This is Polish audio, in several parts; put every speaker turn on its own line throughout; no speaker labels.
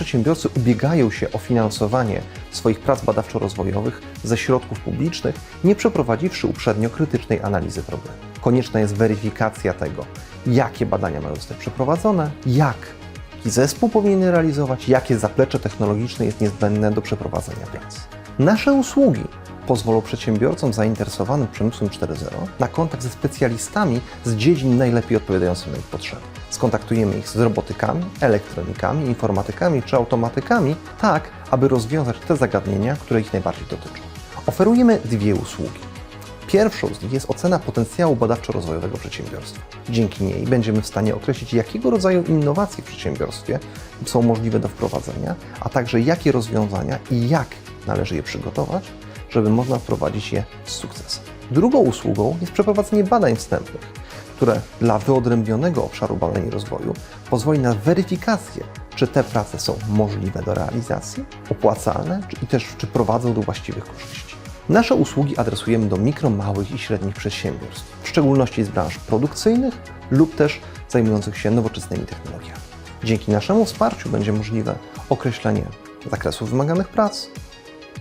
przedsiębiorcy ubiegają się o finansowanie swoich prac badawczo-rozwojowych ze środków publicznych, nie przeprowadziwszy uprzednio krytycznej analizy problemu. Konieczna jest weryfikacja tego, jakie badania mają zostać przeprowadzone, jak jaki zespół powinien realizować, jakie zaplecze technologiczne jest niezbędne do przeprowadzenia prac. Nasze usługi pozwolą przedsiębiorcom zainteresowanym przemysłem 4.0 na kontakt ze specjalistami z dziedzin najlepiej odpowiadających na ich potrzeby. Skontaktujemy ich z robotykami, elektronikami, informatykami czy automatykami, tak aby rozwiązać te zagadnienia, które ich najbardziej dotyczą. Oferujemy dwie usługi. Pierwszą z nich jest ocena potencjału badawczo-rozwojowego przedsiębiorstwa. Dzięki niej będziemy w stanie określić, jakiego rodzaju innowacje w przedsiębiorstwie są możliwe do wprowadzenia, a także jakie rozwiązania i jak należy je przygotować, żeby można wprowadzić je z sukcesem. Drugą usługą jest przeprowadzenie badań wstępnych, które dla wyodrębnionego obszaru badań i rozwoju pozwoli na weryfikację, czy te prace są możliwe do realizacji, opłacalne i też czy prowadzą do właściwych korzyści. Nasze usługi adresujemy do mikro, małych i średnich przedsiębiorstw, w szczególności z branż produkcyjnych lub też zajmujących się nowoczesnymi technologiami. Dzięki naszemu wsparciu będzie możliwe określenie zakresu wymaganych prac,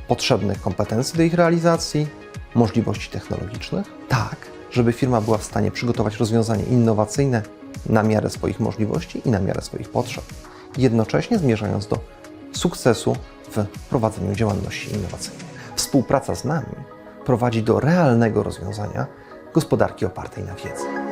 potrzebnych kompetencji do ich realizacji, możliwości technologicznych, tak, żeby firma była w stanie przygotować rozwiązanie innowacyjne na miarę swoich możliwości i na miarę swoich potrzeb, jednocześnie zmierzając do sukcesu w prowadzeniu działalności innowacyjnej. Współpraca z nami prowadzi do realnego rozwiązania gospodarki opartej na wiedzy.